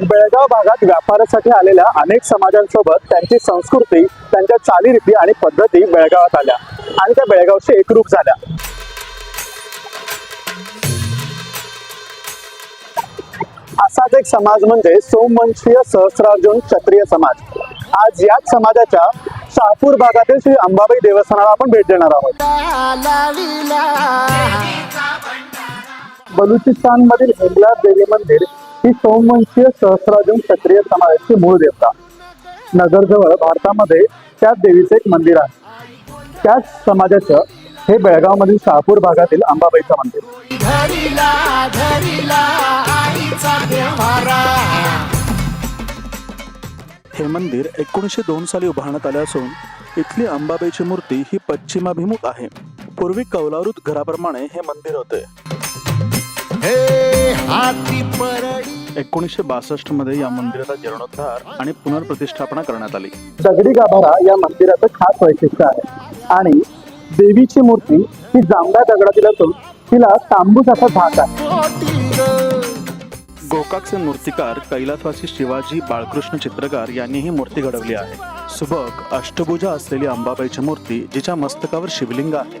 बेळगाव भागात व्यापारासाठी आलेल्या अनेक समाजांसोबत त्यांची संस्कृती त्यांच्या चालीरीती आणि पद्धती बेळगावात आल्या आणि त्या बेळगावशी एकरूप झाल्या. असाच एक समाज म्हणजे सोमवंशीय सहस्रार्जुन क्षत्रिय समाज. आज याच समाजाच्या शहापूर भागातील श्री अंबाबाई देवस्थानाला आपण भेट देणार आहोत. बलुचिस्तान मधील हिंगला देवी मंदिर ही सोमवंशीय सहस्रार्जुन क्षत्रिय समाजाची मूळ देवता. नगरजवळ भारतामध्ये त्याच देवीचे एक मंदिर आहे. त्याच समाजाचं हे बेळगावमधील शहापूर भागातील अंबाबाईचं मंदिर. हे मंदिर एकोणीसशे दोन साली उभारण्यात आले असून इथली अंबाबाईची मूर्ती ही पश्चिमाभिमुख आहे. पूर्वी कौलारुत घराप्रमाणे हे मंदिर होते. हे एकोणीसशे बासष्टमध्ये या मंदिराचा जीर्णोद्धार आणि पुनर्प्रतिष्ठापना करण्यात आली. दगडी गाभारा या मंदिराचं खास वैशिष्ट्य आहे. आणि देवीची मूर्ती ही जांभळ्या दगडातील असून तिला तांबूस असा आहे. गोकाकचे मूर्तिकार कैलासवासी शिवाजी बाळकृष्ण चित्रकार यांनी ही मूर्ती घडवली आहे. सुबक अष्टभुजा असलेली अंबाबाईची मूर्ती जिच्या मस्तकावर शिवलिंग आहे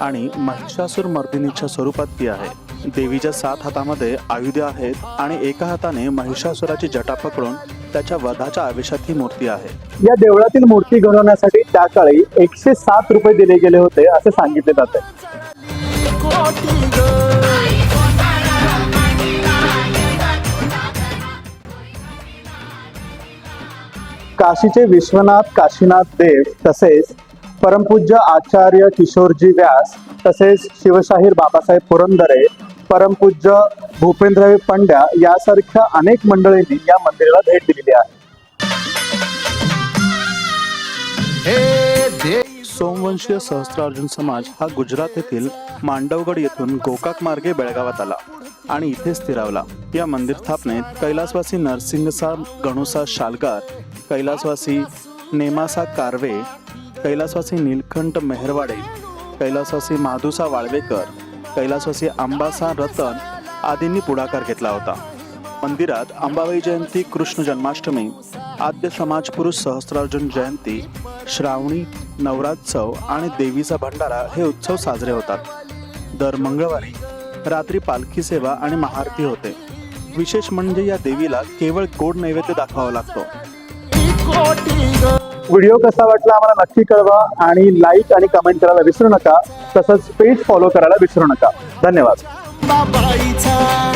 आणि महिषासूर मर्दिनीच्या स्वरूपात ती आहे. देवीच्या सात हातामध्ये आयुधे आहेत आणि एका हाताने महिषासुराची जटा पकडून त्याच्या वधाच्या आवेशात ही मूर्ती आहे. या देवळातील मूर्ती घडवण्यासाठी त्या काळी एकशे सात रुपये दिले गेले होते असे सांगितले जाते. काशीचे विश्वनाथ काशीनाथ देव तसेच परमपूज्य आचार्य किशोरजी व्यास तसेच शिवशाहीर बाबासाहेब पुरंदरे परमपूज्य भूपेंद्र पंड्या यासारख्या अनेक मंडळींनी या मंदिराला भेट दिलेली आहे. सोमवंशीय सहस्त्रार्जुन समाज हा गुजरात येथील मांडवगड येथून गोकाक मार्गे बेळगावात आला आणि इथे स्थिरावला. या मंदिर स्थापनेत कैलासवासी नरसिंगसा गणुसा शालगार कैलासवासी नेमासा कारवे कैलासवासी नीलकंठ मेहरवाडे कैलासवासी माधुसा वाळवेकर कैलासवासी अंबासा रतन आदींनी पुढाकार घेतला होता. मंदिरात अंबाबाई जयंती कृष्ण जन्माष्टमी आद्य समाज पुरुष सहस्त्रार्जुन जयंती श्रावणी नवरात्सव आणि देवीचा भंडारा हे उत्सव साजरे होतात. दर मंगळवारी रात्री पालखी सेवा आणि महाआरती होते. विशेष म्हणजे या देवीला केवळ गोड नैवेद्य दाखवावा लागतो. व्हिडिओ कसा वाटला आम्हाला नक्की कळवा आणि लाईक आणि कमेंट करायला विसरू नका. तसंच पेज फॉलो करायला विसरू नका. धन्यवाद. बाबाईचा.